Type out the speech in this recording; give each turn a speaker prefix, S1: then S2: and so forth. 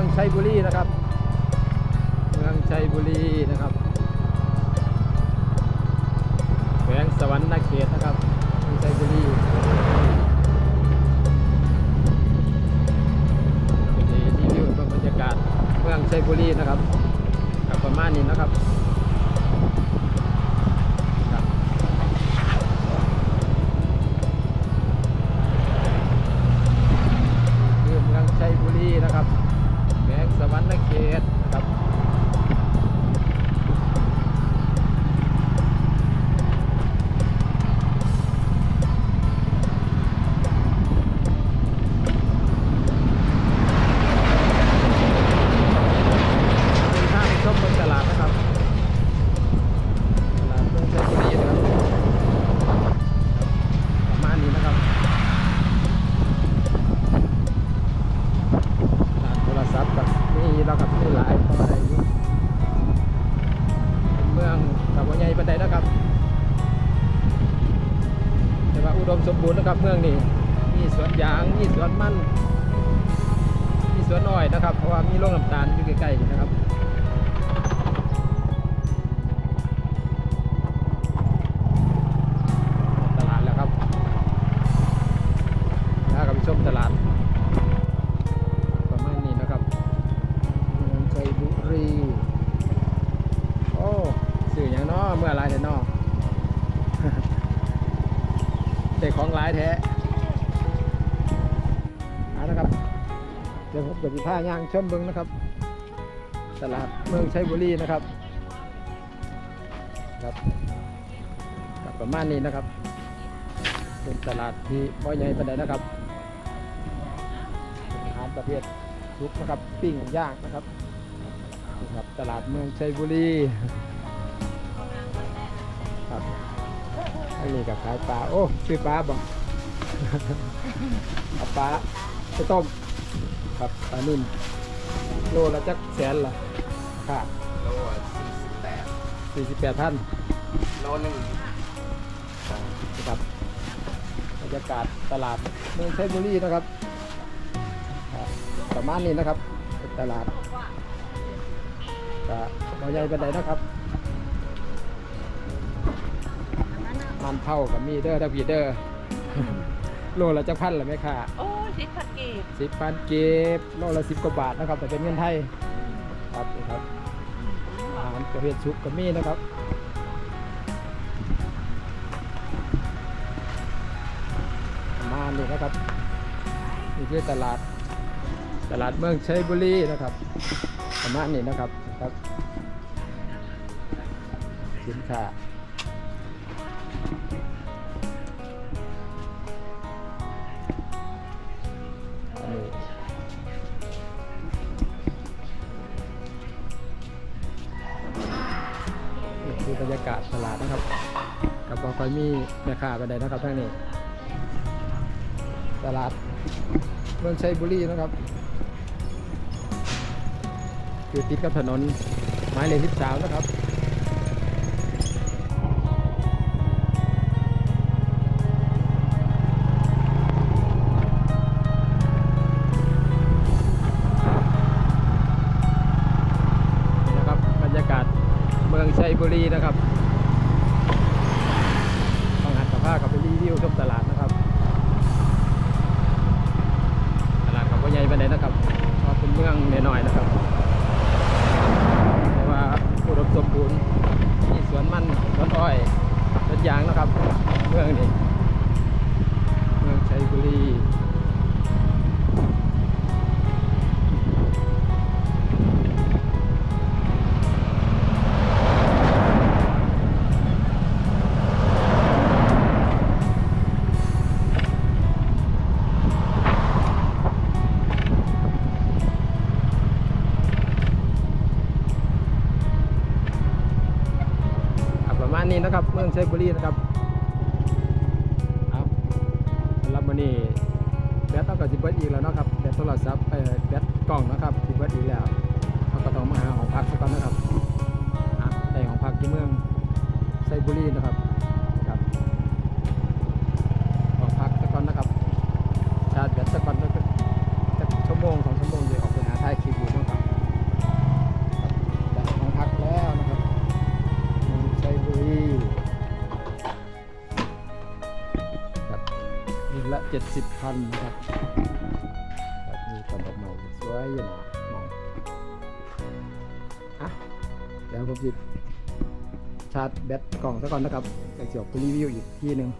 S1: มืองชัยบุรีนะครับ เมืองชัยบุรีนะครับแขวงสวรรค์นาเขตนะครับเมืองชัยบุรีเป็นที่รีวิวบรรยากาศเมืองชัยบุรีนะครับกับประมาณนี้นะครับ ดมสมบูรณ์นะครับเมืองนี้มีสวนยางมีสวนมันมีสวนอ้อยนะครับ เพราะว่ามีโรงน้ำตาลอยู่ใกล้ๆนะครับ เด็กของหลายแท้เอาละครับ เดี๋ยวผมจะมีผ้าย่างชมเบิงนะครับ ตลาดเมืองชัยบุรีนะครับ ครับกับประมาณนี้นะครับ เป็นตลาดที่บ่ใหญ่ปานใดนะครับอาหารประเภทซุปนะครับปิ้งย่างนะครับครับตลาดเมืองชัยบุรีครับ อันนี้ก็ขายปลา โอ้ซื้อปลาบ่เอาปลาไปต้มครับปลานิ่มโลละจักแสนละค่ะ
S2: โลสี่สิบแปด
S1: สี่สิบแปดพัน
S2: โลหนึ่ง
S1: นะครับบรรยากาศตลาดเมืองเพชรบุรีนะครับครับประมาณนี้นะครับเป็นตลาดก็บใหญ่เป็นไดนะครับ มันเท่ากับมีเด้อดับบีเด้อโลละจักพันละไหมค่ะ
S3: โอ้สิบพันกีบ
S1: สิบพันเก็บโลละสิบกว่าบาทนะครับ แต่เป็นเงินไทยครับนี่ครับอาหารประเภทซุปก็มีนะครับประมาณนี้นะครับนี่คือตลาด ตลาดเมืองชัยบุรีนะครับประมาณนี้นะครับครับ สินค้าากาศตลาดนะครับกับบ่ค่อยมีแม่ค้าไปใดนะครับทั้งนี้ตลาดเมืองชัยบุรีนะครับอยู่ติดกับถนนหมายเลข13นะครับนี่นะครับบรรยากาศเมืองชัยบุรีนะครับ มันรถอ้อยรถยางนะครับเมืองนี้เมืองชัยบุรี องชัยบุรีนะครับเอารับมานี่แบตต้องกับสิบเบิร์อีกแล้วเนาะครับแบตโทรศัพท์เอ่อแบตกล้องนะครับสิบเบิร์อีกแล้วเราก็ต้องมาหาของพักสักก่อนนะครับอะแต่ของพักที่เมืองชัยบุรี เจ็ดสิบพันนะครับแบบมีต้นดอกไม้สวยอยู่นะมองอะเดี๋ยวผมจิชาร์จแบตกล่องซะก่อนนะครับจะเสียบไปรีวิวอีกที่หนึ่ง